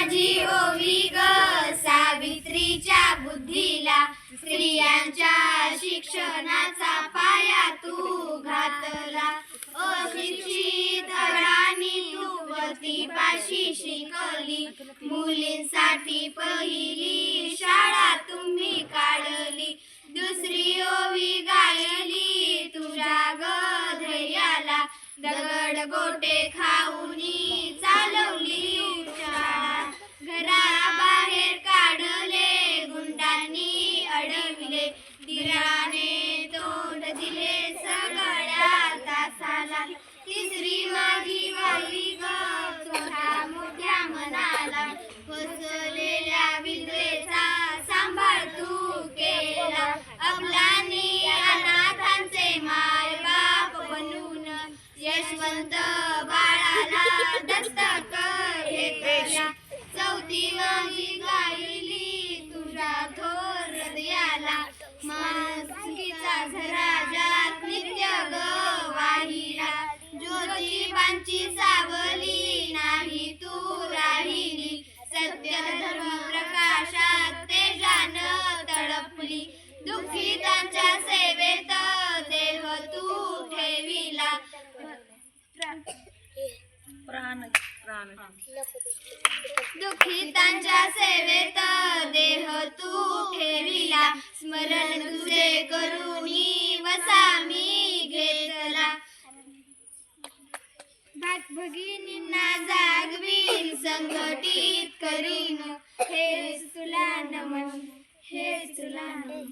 माझी ओवी ग सावित्रीच्या बुद्धीला स्त्रियांच्या शिक्षणाचा पाया तू घातला. अशिक्षित राणी तू वतीपाशी शिकली. मुलींसाठी पहिली शाळा तुम्ही काढली. दुसरी ओवी गायली तुझ्या ग धैर्याला. दगड गोटे खाऊन दिराने तोंड दिले सगळ्या तासाला. तिसरी माझी वाली गोठा मोठ्या मनाला. फसलेल्या विद्वेचा सांभाळ तू केला. अबलानी अनाथांचे माय बाप बनून यशवंत बाळाला दत्तक मानसिकीचा झरा जात नित्य ग वाहिला ज्योतिबांची सावली नाही तू राहिली. सत्य धर्म प्रकाशात तेजान तडपली. दुःखितांच्या सेवेत देह तू ठेविला. प्राण प्राण. दुःखितांच्या सेवेत भगिनींना जागवीन संघटित करीन. हे